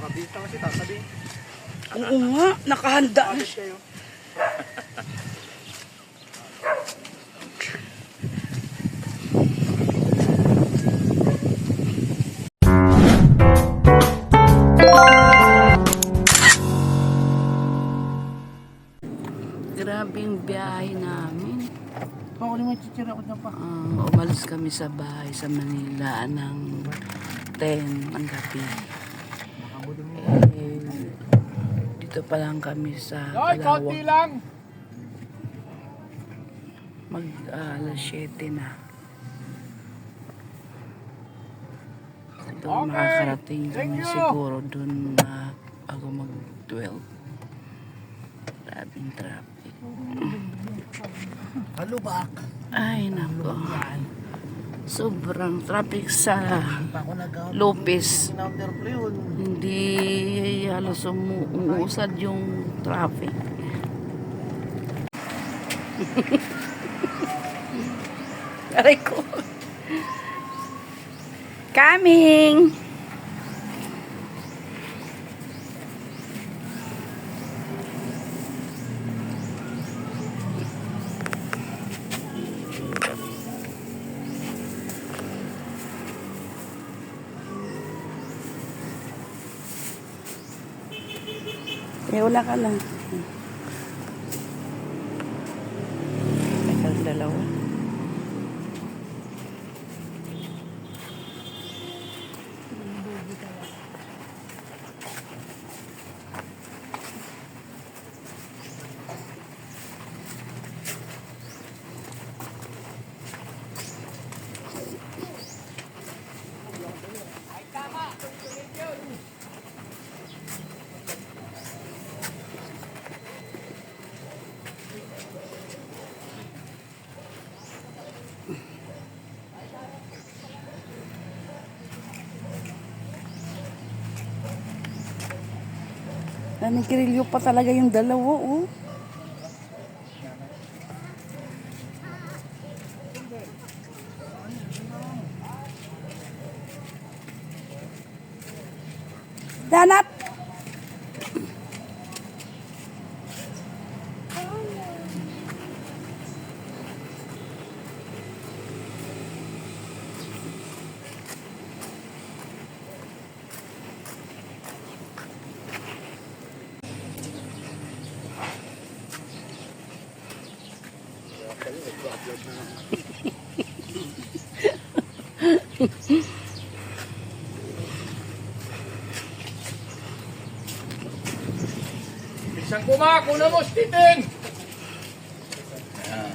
nakabita kasi tatabi. Oo nga, nakahanda na siya. Grabe yung biyahe namin. Baka naman chichira ko na pa. Ah, umalis kami sa bahay sa Manila ng 10 ng gabi. Nakabuti mo. Eh, dito pa lang kami sa Ay, konti lang. Mag ah, alas 7 na. Ito Okay. makakarating kami siguro dun na ako mag-12. Grabing traffic. Halubak. Ay, nako. Sobrang traffic sa Lopez. Hindi halos umu- umuusad yung traffic. Aray ko. Coming! Eh, wala ka lang. Teka, dalawa. Nanikirilyo pa talaga yung dalawa, oh. Isang kuma, kuna mo, Stephen!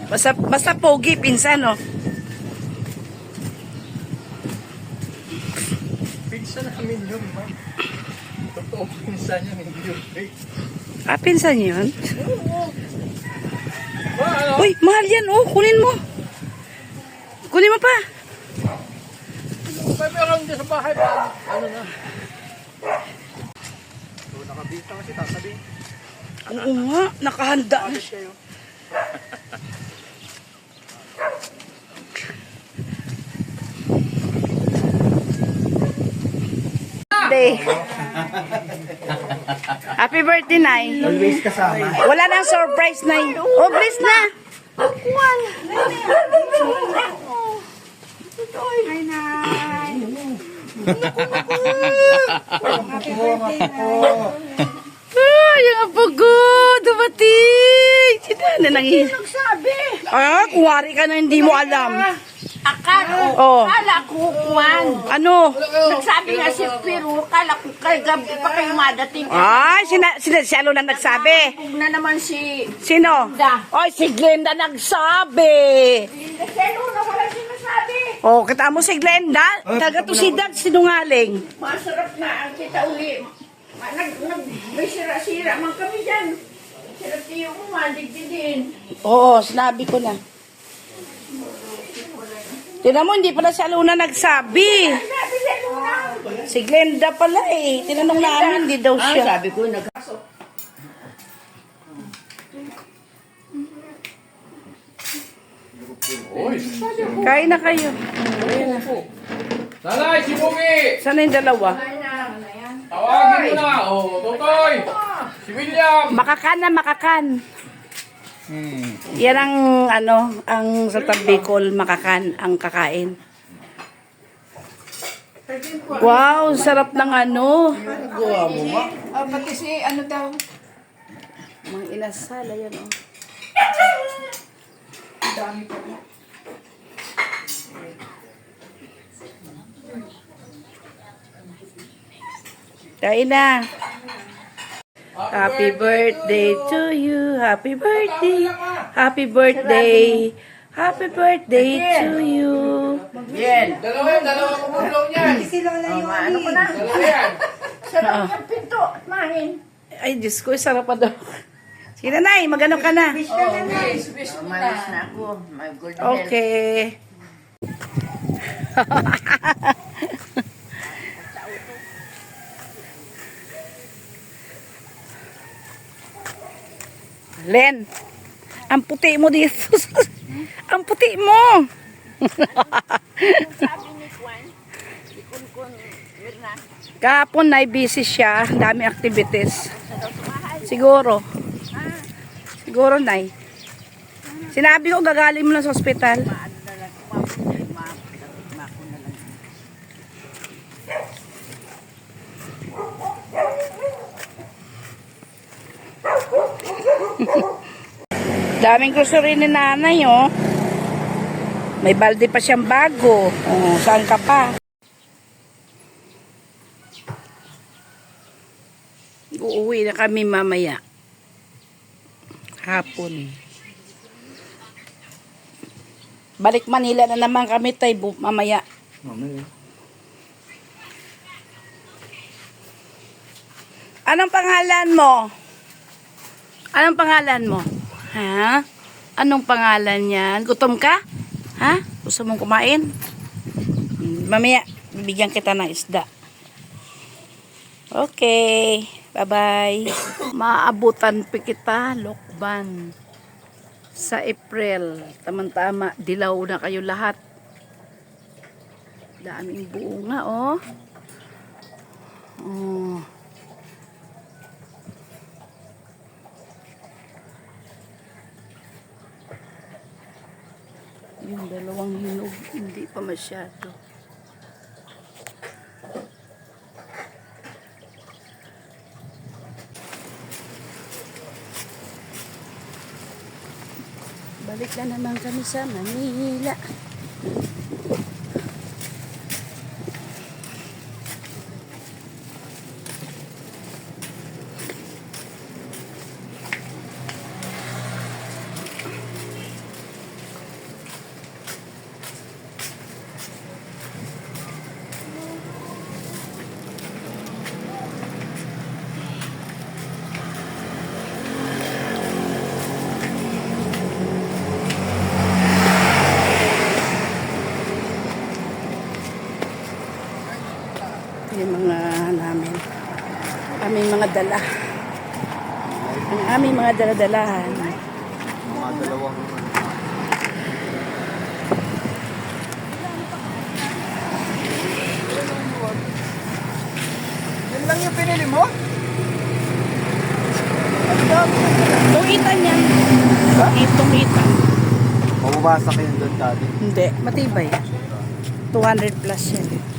Basta, basta pogi, pinsan, oh. Pinsa namin yun, ma'am. Totoo pinsa niya, hindi yun fake. Ah, pinsan yun? Ano? Uy, mahal yan, oh. Kunin mo. Kunin mo pa. May meron din sa bahay pa. Ano na? So, nakabita kasi tatabi. Oo nga, nakahanda na. Day. Happy birthday, Nay. Always kasama. Wala nang surprise, Nay. Oh, na. Ay, yung apo ko, dumating. Sino na nangyay? Nagsabi. Ah, kuwari ka na hindi mo alam. Akala ko, Oh. kala ko kwan. Ano? Nagsabi nga si Pero, kala ko kay gabi pa kayo madating. Ay, sina, sina, si Alo na nagsabi. Huwag na naman si... Sino? Glenda. Ay, si Glenda nagsabi. Pero na wala sinasabi. Oh, kita mo si Glenda? Taga to si Dag, sinungaling. Masarap na ang kita uli. Ma- Nag, nag, may sira-sira man kami dyan. Sarap niyo maligdi din. Oo, sinabi ko na. Tinan mo, hindi pala si Aluna nagsabi. Si Glenda pala eh. Tinanong namin, hindi daw siya. sabi ko, nag... Uy! Kain na kayo. Salay, si Bugi! Sana yung dalawa? Tawagin mo na oh, Totoy! Si William! Makakan na makakan. Hmm. Yan ang ano, ang sa Bicol makakan, ang kakain. Wow, sarap ng ano. Gawa mo ma? Oh, pati si ano daw? Mga inasala yan oh. Dami pa mo. Kain na. Happy birthday to you. Happy birthday. Happy birthday. Happy birthday to you. Yan. Dalawa yan, dalawa ko mulaw niyan. Oh, ano ko na? Dalawa yan. Sarap yung pinto at mangin. Ay, Diyos ko, sarap pa daw. Sige na, Nay, magano ka na. Umalis na ako. My good health. Okay. Len, ang puti mo dito. ang puti mo. Kahapon na busy siya, dami activities. Siguro. Siguro, Nay. Sinabi ko, gagaling mo lang sa ospital. ano na lang, kumapit ma, ma ko na lang. Daming grocery ni nanay, oh. May balde pa siyang bago. Oh, saan ka pa? Uuwi na kami mamaya. Hapon. Balik Manila na naman kami tay bu- mamaya. Mamaya. Anong pangalan mo? Anong pangalan mo? Ha? Anong pangalan niyan? Gutom ka? Ha? Gusto mong kumain? Mamaya, bibigyan kita ng isda. Okay. Bye-bye. Maabutan pa kita, Lokban. Sa April. Tama-tama, dilaw na kayo lahat. Daming bunga, oh. Oh. Yung dalawang hinog, hindi pa masyado. Balik na naman kami sa Manila. yung mga namin aming mga dala. Ang aming mga daladalahan. Mga dalawang... Yan lang yung pinili mo? tungitan yan tungitan Mababasa kayo doon dati. hindi. Matibay. 200 plus yan